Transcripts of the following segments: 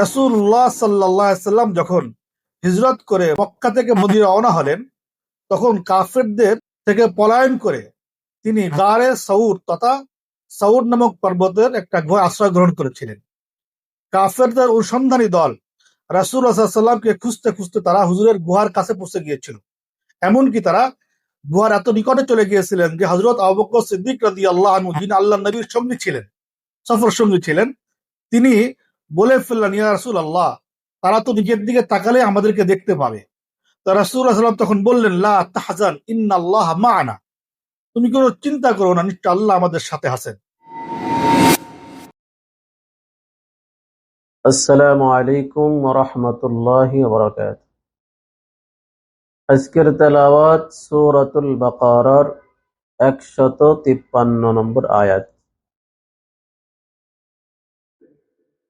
রাসূলুল্লাহ সাল্লাল্লাহু আলাইহি সাল্লাম যখন হিজরত করে মক্কা থেকে মদিনা রওনা হলেন, তখন কাফেরদের থেকে পলায়ন করে তিনি গারে সৌর তথা সৌর নামক পর্বতের একটা গুহায় আশ্রয় গ্রহণ করেছিলেন। কাফেরদের অনুসন্ধানী দল রাসূল সাল্লামকে খুঁজতে খুঁজতে তারা হুজুরের গুহার কাছে পৌঁছে গিয়েছিল। এমনকি তারা গুহার এত নিকটে চলে গিয়েছিলেন যে হজরত আবু বকর সিদ্দিক রাদিয়াল্লাহু আল্লাহ আল্লাহ নবীর সঙ্গী ছিলেন। সফর সঙ্গী ছিলেন। তিনি বলে ফেললেন, ইয়া রাসূল আল্লাহ তারা তো নিজের দিকে তাকালে আমাদেরকে দেখতে পাবে। তো রাসূল সাল্লাম তখন বললেন, লা তাহজান, ইন্নাল্লাহ মা'ানা। তুমি কোনো চিন্তা করো না, নিশ্চয় আল্লাহ আমাদের সাথে আছেন। আসসালামু আলাইকুম ওরহমতুল্লাহি ওবরাকাত আজকের তেলাওয়াত সূরাতুল বাকারার একশত তিপ্পান্ন নম্বর আয়াত।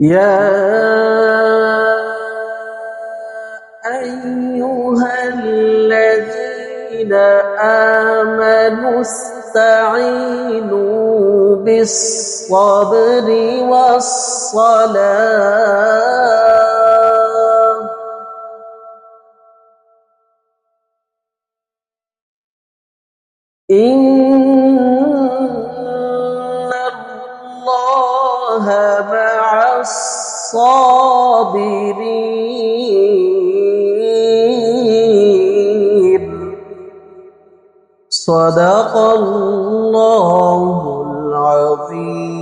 يا أيها الذين آمنوا استعينوا بالصبر والصلاة إن الصابرين صدق الله العظيم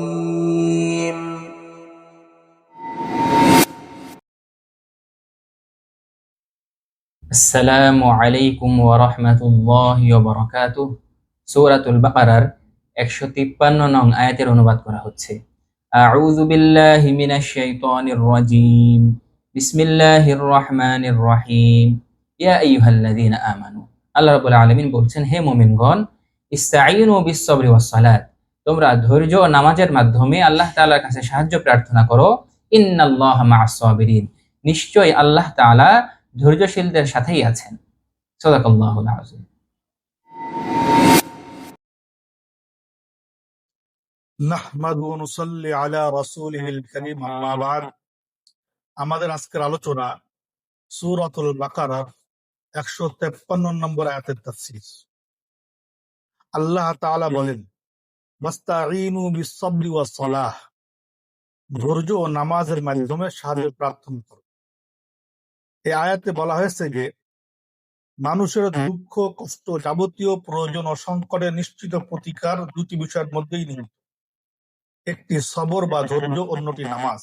আসসালামু আলাইকুম ওরহমতুল্লাহ বরকাত সৌরাতুল বাকারার একশো তিপ্পান্ন নং আয়াতের অনুবাদ করা হচ্ছে আউযু বিল্লাহি মিনাশ শাইতানির রাজিম। বিসমিল্লাহির রহমানির রহিম ইয়া আইয়ুহাল্লাযীনা আমানু। আল্লাহ রাব্বুল আলামিন বলছেন, হে মুমিনগণ, ইস্তাঈনু বিস-সাবরি ওয়াস-সালাত। তোমরা ধৈর্য ও নামাজের মাধ্যমে আল্লাহ তাআলার কাছে সাহায্য প্রার্থনা করো। ইন্নাল্লাহা মা'আস-সাবিরিন। নিশ্চয়ই আল্লাহ তাআলা ধৈর্যশীলদের সাথেই আছেন। সদাকাল্লাহুল আযীম। আমাদের আজকের আলোচনা সূরাতুল বাকারার 153 নম্বর আয়াতের তাফসীর। আল্লাহ তাআলা বলেন ওয়াস-সালাহ। ধৈর্য ও নামাজের মাধ্যমে সাহায্য প্রার্থনা করো। এই আয়াতে বলা হয়েছে যে, মানুষের দুঃখ, কষ্ট যাবতীয় প্রয়োজন ও সংকটের নিশ্চিত প্রতিকার দুটি বিষয়ের মধ্যেই নিহিত। একটি সবর বা ধৈর্য অন্যটি নামাজ।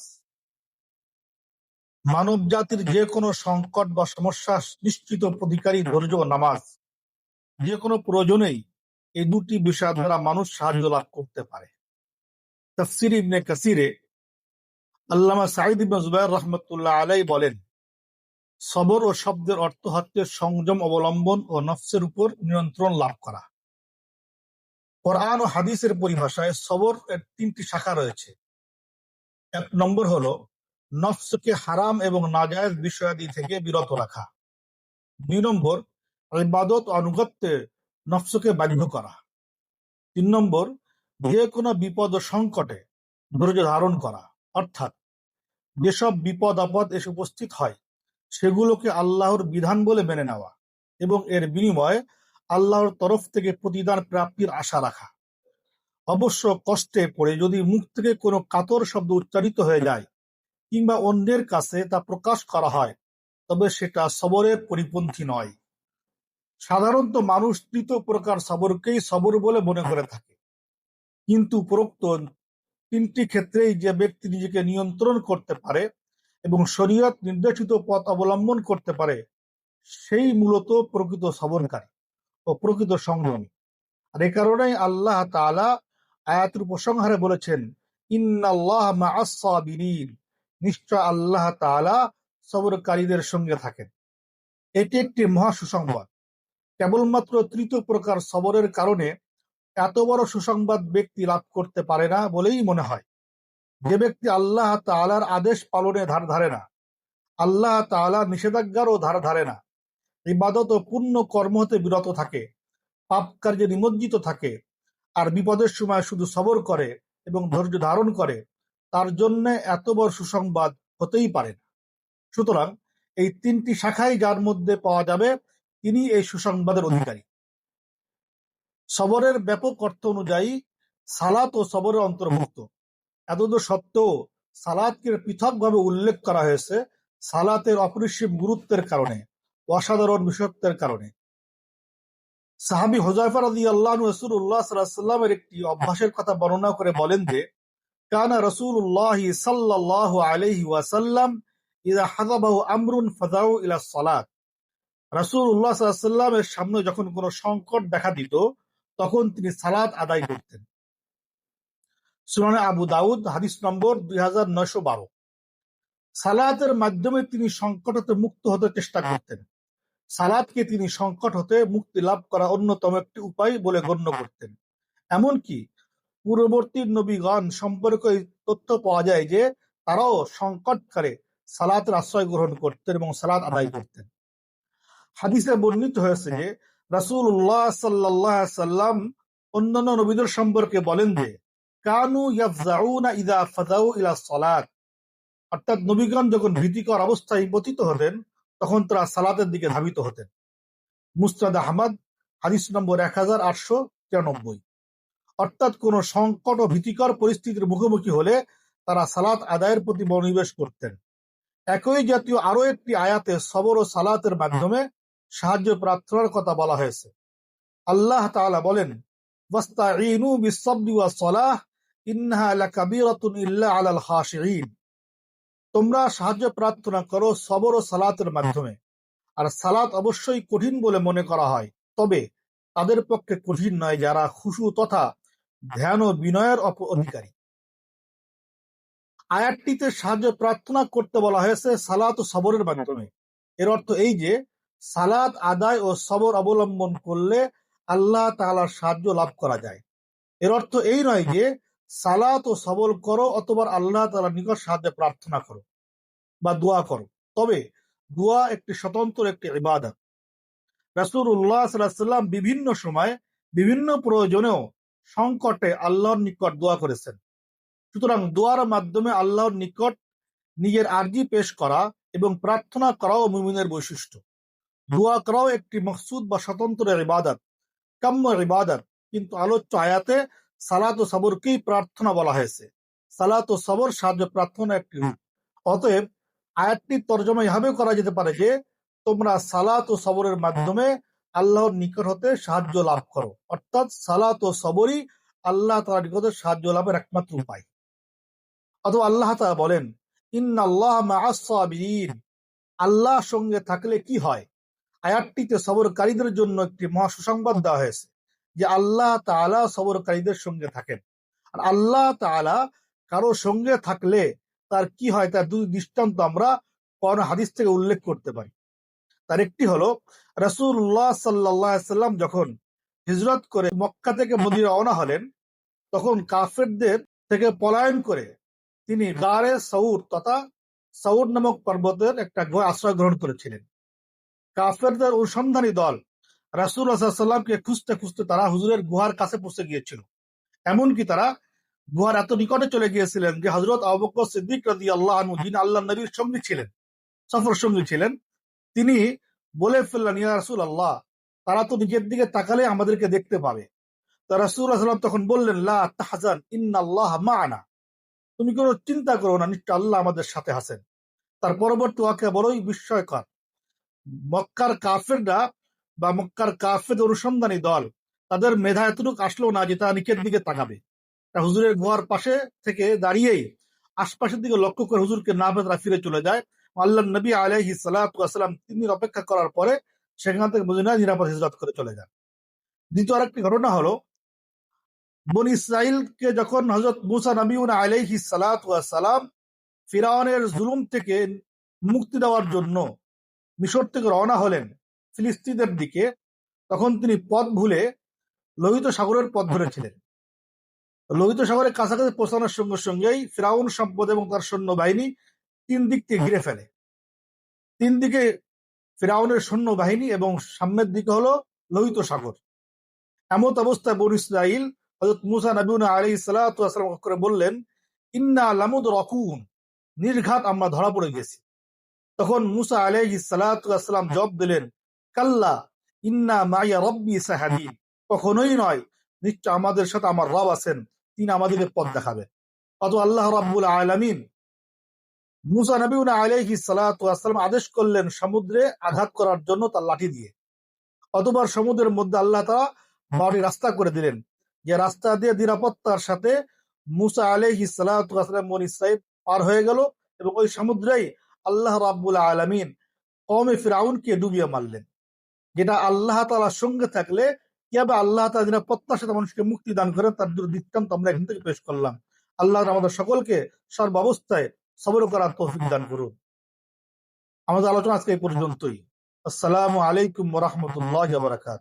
মানব জাতির যে কোনো সংকট বা সমস্যা নিশ্চিত প্রতিকারী ধৈর্য নামাজ যে কোনো প্রয়োজনেই এই দুটি বিষয় দ্বারা মানুষ সাহায্য লাভ করতে পারে। তাফসির ইবনে কাসিরে আল্লামা সাঈদ ইবনে জুবাইর রহমতুল্লাহ আলাই বলেন সবর ও শব্দের অর্থ হচ্ছে সংযম অবলম্বন ও নফসের উপর নিয়ন্ত্রণ লাভ করা। কোরআন ও হাদিসের পরিভাষায় সবর এর তিনটি শাখা রয়েছে। এক নম্বর হলো নফসকে হারাম এবং নাজায়েজ বিষয়াদি থেকে বিরত রাখা। দুই নম্বর ইবাদত ও আনুগত্যে নফসকে বাধ্য করা। তিন নম্বর যে কোনো বিপদ ও সংকটে ধৈর্য ধারণ করা। অর্থাৎ যেসব বিপদ আপদ এসে উপস্থিত হয়, সেগুলোকে আল্লাহর বিধান বলে মেনে নেওয়া এবং এর বিনিময়ে আল্লাহর তরফ থেকে প্রতিদান প্রাপ্তির আশা রাখা। অবশ্য কষ্টে পড়ে যদি মুখ থেকে কোনো কাতর শব্দ উচ্চারিত হয়ে যায় কিংবা অন্যের কাছে তা প্রকাশ করা হয়, তবে সেটা সবরের পরিপন্থী নয়। সাধারণত মানুষ তৃতীয় প্রকার সবরকেই সবর বলে মনে করে থাকে। কিন্তু উপরোক্ত তিনটি ক্ষেত্রেই যে ব্যক্তি নিজেকে নিয়ন্ত্রণ করতে পারে এবং শরীয়ত নির্দেশিত পথ অবলম্বন করতে পারে, সেই মূলত প্রকৃত সবরকারী। ও প্রকৃত সংযমী আর এ কারণেই আল্লাহ তাআলা আয়াতের উপসংহারে বলেছেন, ইন্নাল্লাহ নিশ্চয় আল্লাহ তাআলা সবরকারীদের সঙ্গে থাকেন। এটি একটি মহা সুসংবাদ। কেবলমাত্র তৃতীয় প্রকার সবরের কারণে এত বড় সুসংবাদ ব্যক্তি লাভ করতে পারে না বলেই মনে হয়। যে ব্যক্তি আল্লাহ তাআলার আদেশ পালনে ধার ধারে না, আল্লাহ তাআলার নিষেধাজ্ঞারও ধার ধারে না। ইবাদত ও পুণ্য কর্ম হতে বিরত থাকে, পাপ কার্যে নিমজ্জিত থাকে, আর বিপদের সময় শুধু সবর করে এবং ধৈর্য ধারণ করে, তার জন্য এত বড় সুসংবাদ হতেই পারে না। সুতরাং এই তিনটি শাখাই যার মধ্যে পাওয়া যাবে, তিনি এই সুসংবাদের অধিকারী। সবরের ব্যাপক অর্থ অনুযায়ী সালাত ও সবরের অন্তর্ভুক্ত। এতদ সত্ত্বেও সালাদকে পৃথকভাবে উল্লেখ করা হয়েছে সালাতের অপরিসীম গুরুত্বের কারণে। অসাধারণ বিশেষত্বের কারণে। সাহাবি হোজাইফা রাজি আল্লাহ রসুল্লাহ সাল্লামের একটি অভ্যাসের কথা বর্ণনা করে বলেন যে, কানা রসুল্লাহ সাল্লাহ আলহি ওয়াসাল্লাম হাজাবাহু আমরুন ফাদাউ ইলা সাল্লাল্লাহু এর সামনে যখন কোনো সংকট দেখা দিত, তখন তিনি সালাত আদায় করতেন। সুনানে আবু দাউদ, হাদিস নম্বর দুই হাজার নয়শো বারো। সালাতের মাধ্যমে তিনি সংকট হতে মুক্ত হতে চেষ্টা করতেন। সালাদকে তিনি সংকট হতে মুক্তি লাভ করা অন্যতম একটি উপায় বলে গণ্য করতেন। এমনকি পূর্ববর্তী নবীগণ সম্পর্কে তথ্য পাওয়া যায় যে তারাও সংকটকালে সালাতের আশ্রয় গ্রহণ করতেন এবং সালাত আদায় করতেন। হাদিসে বর্ণিত হয়েছে যে রাসূলুল্লাহ সাল্লাল্লাহু আলাইহি সাল্লাম অন্যান্য নবীদের সম্পর্কে বলেন যে কানু ইয়াফজাউনা ইদা ফাজাউ ইলা সালাত। অর্থাৎ নবীগণ যখন ভীতিকর অবস্থায় পতিত হতেন তখন তারা সালাতের দিকে ধাবিত হতেন। মুস্তাদ আহমদ, হাদিস নম্বর এক হাজার আটশো তিরানব্বই। অর্থাৎ কোন সংকট ও ভীতিকর পরিস্থিতির মুখোমুখি হলে তারা সালাত আদায়ের প্রতি মনোনিবেশ করতেন। একই জাতীয় আরও একটি আয়াতে সবর ও সালাতের মাধ্যমে সাহায্য প্রার্থনার কথা বলা হয়েছে। আল্লাহ তাআলা বলেন, ওয়াস্তাঈনু বিস-সাবরি ওয়াস-সালাহ, ইন্নাহা লাকাবীরাতুন ইল্লা আলাল তোমরা সাহায্য প্রার্থনা করো সবর ও সালাতের মাধ্যমে। আর সালাত অবশ্যই কঠিন বলে মনে করা হয়। তবে তাদের পক্ষে কঠিন নয় যারা খুশু তথা ধ্যান ও বিনয়ের অপ- অধিকারী। আয়াতটিতে সাহায্য প্রার্থনা করতে বলা হয়েছে সালাত ও সবরের মাধ্যমে। এর অর্থ এই যে সালাত আদায় ও সবর অবলম্বন করলে আল্লাহ তাআলার সাহায্য লাভ করা যায়। এর অর্থ এই নয় যে সালাত ও সবর করো অথবা আল্লাহ তাআলার নিকট সাহায্য প্রার্থনা করো বা দোয়া করো। তবে দোয়া একটি স্বতন্ত্র একটি ইবাদত। সাল্লাল্লাহু আলাইহি সাল্লাম বিভিন্ন সময় বিভিন্ন প্রয়োজনেও সংকটে আল্লাহর নিকট দোয়া করেছেন। সুতরাং দোয়ার মাধ্যমে আল্লাহর নিকট নিজের আর্জি পেশ করা এবং প্রার্থনা করাও মুমিনের বৈশিষ্ট্য। দোয়া করাও একটি মকসুদ বা স্বতন্ত্র ইবাদত। কাম্য ইবাদত। কিন্তু আলোচ্য আয়াতে সালাত ও সবরকেই প্রার্থনা বলা হয়েছে? সালাত ও সবর সাহায্য প্রার্থনা একটি রূপ। অতএব আয়াতটির তর্জমা এভাবে করা যেতে পারে যে তোমরা সালাত ও সবরের মাধ্যমে আল্লাহর নিকট হতে সাহায্য লাভ করো। অর্থাৎ সালাত ও সবরই আল্লাহ তাআলার নিকটে সাহায্য লাভের একমাত্র উপায়। অথবা আল্লাহ তাআলা বলেন ইন্নাল্লাহ আল্লাহ সঙ্গে থাকলে কি হয়? আয়াতটিতে সবরকারীদের জন্য একটি মহা সুসংবাদ দেওয়া হয়েছে। যে আল্লাহ তাআলা সবরকারীদের সঙ্গে থাকেন। আর আল্লাহ তাআলা কারও সঙ্গে থাকলে তার কি হয়, তার দুই দৃষ্টান্ত আমরা কোন হাদিস থেকে উল্লেখ করতে পারি। তার একটি হলো সাল্লাল্লাহু সাল্লাম যখন হিজরত করে মক্কা থেকে মদিনা রওনা হলেন, তখন কাফেরদের থেকে পলায়ন করে তিনি গারে সৌর তথা সৌর নামক পর্বতের একটা আশ্রয় গ্রহণ করেছিলেন। কাফেরদের অনুসন্ধানী দল রাসূল সাল্লামকে খুঁজতে খুঁজতে তারা হুজুরের গুহার কাছে পৌঁছে গিয়েছিল। এমনকি তারা গুহার এত নিকটে চলে গিয়েছিলেন যে হজরত আবু বকর সিদ্দিক রাজি আল্লাহ যিনি আল্লাহ নবীর সঙ্গী ছিলেন, সফর সঙ্গী ছিলেন, তিনি বলে ফেললেন, ইয়া রাসূল আল্লাহ তারা তো নিজের দিকে তাকালে আমাদেরকে দেখতে পাবে। তা রাসূল সাল্লাম তখন বললেন ইন্নাল্লাহ মা'ানা। তুমি কোনো চিন্তা করো না, নিশ্চয় আল্লাহ আমাদের সাথে আছেন। তার পরবর্তী ওয়াকে বড়ই বিস্ময়কর। মক্কার কাফেররা বা মক্কার কাফের অনুসন্ধানী দল, তাদের মেধা এতটুকু আসলো না যে তারা নিচের দিকে তাকাবে। তারা হুজুরের গুহার পাশে থেকে দাঁড়িয়েই আশপাশের দিকে লক্ষ্য করে হুজুরকে না পেয়ে ফিরে চলে যায়। আল্লাহ নবী আলাইহি সালাম তিন অপেক্ষা করার পরে সেখান থেকে মদিনায় নিরাপদ হিজরত করে চলে যান। দ্বিতীয় আরেকটি ঘটনা হলো, বন ইসরাইলকে যখন হজরত মুসা নবীন আলাইহি সালাম ফিরাউনের জুলুম থেকে মুক্তি দেওয়ার জন্য মিশর থেকে রওনা হলেন ফিলিস্তিনের দিকে তখন তিনি পথ ভুলে লোহিত সাগরের পথ ধরেছিলেন। লোহিত সাগরের কাছাকাছি পৌঁছানোর সঙ্গে সঙ্গেই ফিরাউন সম্পদ এবং তার সৈন্যবাহিনী তিন দিক থেকে ঘিরে ফেলে। তিন দিকে ফিরাউনের সৈন্যবাহিনী এবং সামনের দিকে হলো লোহিত সাগর। এমত অবস্থায় বন ইসরাইল হজরত মুসা নবীন আলী সালাম করে বললেন ইন্না লামুদ রকুন নির্ঘাত আমরা ধরা পড়ে গেছি। তখন মুসা আলাইহি সালাম জব দিলেন কাল্লা, ইন্না মাইয়া রব্বি সাহাদি কখনোই নয়, নিশ্চয় আমাদের সাথে আমার রব আছেন, তিনি আমাদেরকে পথ দেখাবেন অত আল্লাহ রাব্বুল আলামিন মুসা নবীন আলাইহি সালাম আদেশ করলেন সমুদ্রে আঘাত করার জন্য তার লাঠি দিয়ে। অতবার সমুদ্রের মধ্যে আল্লাহ তারা বাড়ি রাস্তা করে দিলেন। যে রাস্তা দিয়ে নিরাপত্তার সাথে মুসা আলাইহি সালাম মন ইসরাইল পার হয়ে গেল এবং ওই সমুদ্রেই আল্লাহ রাব্বুল আলামিন কমে ফিরাউনকে ডুবিয়ে মারলেন। যেটা আল্লাহ তালার সঙ্গে থাকলে কীভাবে আল্লাহ তালা যেটা প্রত্যাশিত মানুষকে মুক্তি দান করেন, তার দূর দৃষ্টান্ত আমরা এখান থেকে পেশ করলাম। আল্লাহ আমাদের সকলকে সর্বাবস্থায় সবর করার তৌফিক দান করুন। আমাদের আলোচনা আজকে এই পর্যন্তই। আসসালামু আলাইকুম রহমতুল্লাহ বারাকাত